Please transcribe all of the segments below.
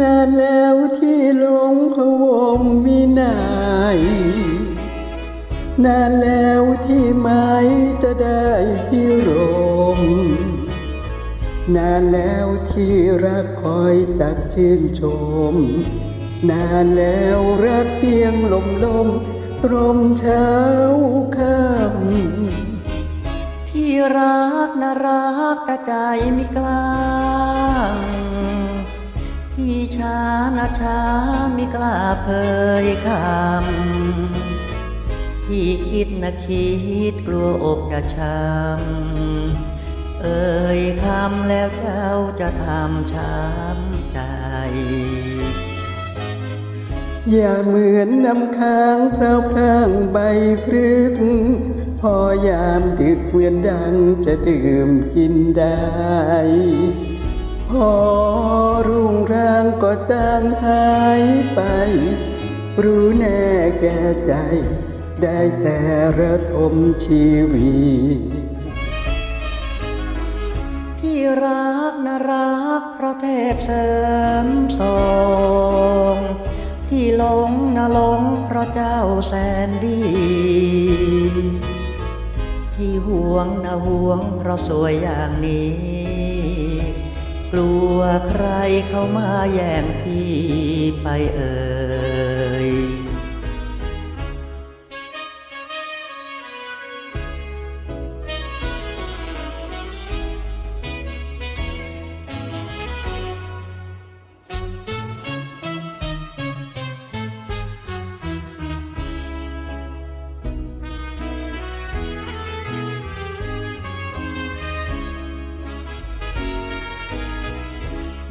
นานแล้วที่หลงพวงวินัยนานแล้วที่ไม่จะได้พิรม นานแล้วที่รักคอยจักชื่นชม นานแล้วรักเพียงลมลมตรมเช้าค่ำที่รักน่ารักแต่ใจไม่กล้า ช้านะช้าไม่กล้าเผยคำที่คิดนะคิดกลัวอกจะช้ำเอ่ยคำแล้วเจ้าจะทำช้ำใจอย่าเหมือนน้ำค้างพราพรางใบพรึกพอยามดึกเวียนดังจะดื่มกินได้พอ ก็จางหายไป รู้แน่แก่ใจ ได้แต่ระทมชีวิตที่รักน่ารักเพราะเทพเสริมทรงที่หลงน่าหลงเพราะเจ้าแสนดี ที่ห่วงน่าห่วงเพราะสวยอย่างนี้ กลัวใครเข้ามาแย่งพี่ไปเอ่ย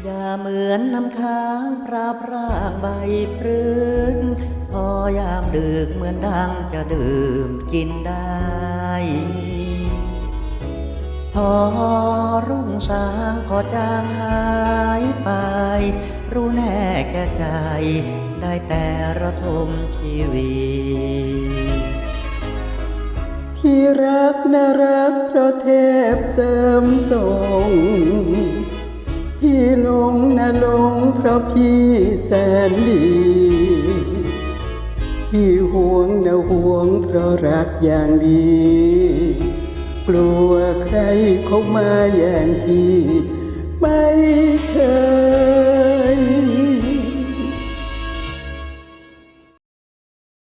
อย่าเหมือนน้ำค้างพราพรากใบพรึงพอยามดึกเหมือนดังจะดื่มกินได้ พอรุ่งสางก็จางหายไป รู้แน่แก่ใจ ได้แต่ระทมชีวิต ที่รักน่ารักเพราะเทพเสริมทรง พี่แสนดี ที่ห่วงนะห่วงเพราะรักอย่างดี กลัวใครเข้ามาแย่งพี่ ไม่เธอ